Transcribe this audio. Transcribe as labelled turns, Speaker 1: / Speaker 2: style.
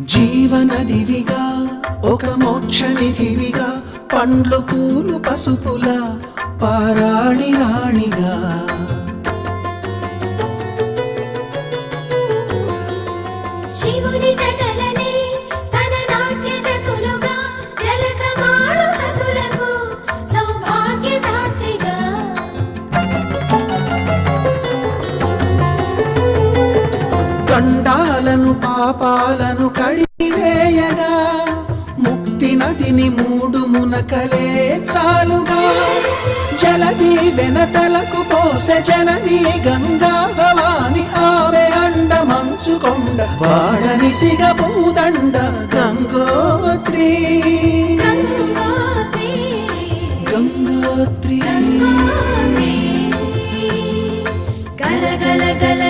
Speaker 1: జీవనదివిగా ఒక మోక్షనిధివిగా పండ్లు పూలు పసుపుల పారాణి రాణిగా.
Speaker 2: శివుని
Speaker 1: పాపాలను పాపాలను కడివేయగా ముక్తి నదిని మూడు మునకలే చాలుగా. జలది వెనతలకు పోసె జనని గంగా భవాని ఆమె అండ మంచుకొండ వాడని సిగపూదండ గంగోత్రి.
Speaker 2: గంగోత్రి. గల గల గల